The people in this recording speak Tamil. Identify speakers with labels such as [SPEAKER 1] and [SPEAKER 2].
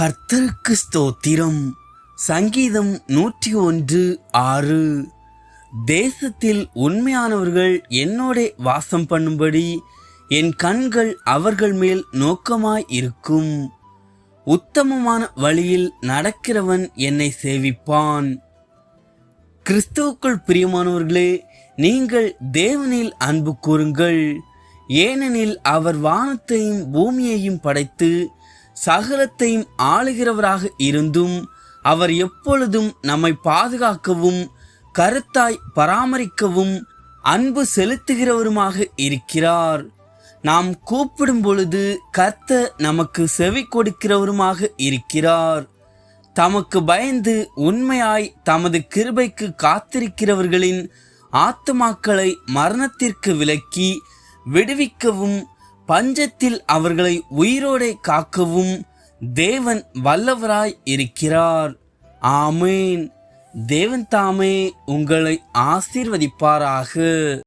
[SPEAKER 1] கர்த்தருக்கு ஸ்தோத்திரம். சங்கீதம் நூற்றி ஒன்று ஆறு. தேசத்தில் உண்மையானவர்கள் என்னோட வாசம் பண்ணும்படி என் கண்கள் அவர்கள் மேல் நோக்கமாய் இருக்கும். உத்தமமான வழியில் நடக்கிறவன் என்னை சேவிப்பான். கிறிஸ்துவுக்குள் பிரியமானவர்களே நீங்கள் தேவனில் அன்பு கூறுங்கள். ஏனெனில் அவர் வானத்தையும் பூமியையும் படைத்து சகலத்தையும் ஆளுகிறவராக இருந்தும் அவர் எப்பொழுதும் நம்மை பாதுகாக்கவும் கருத்தாய் பராமரிக்கவும் அன்பு செலுத்துகிறவருமாக இருக்கிறார். நாம் கூப்பிடும் பொழுது கத்த நமக்கு செவி கொடுக்கிறவருமாக இருக்கிறார். தமக்கு பயந்து உண்மையாய் தமது கிருபைக்கு காத்திருக்கிறவர்களின் ஆத்துமாக்களை மரணத்திற்கு விலக்கி விடுவிக்கவும் பஞ்சத்தில் அவர்களை உயிரோடே காக்கவும் தேவன் வல்லவராய் இருக்கிறார். ஆமேன். தேவன் தாமே உங்களை ஆசீர்வதிப்பாராக.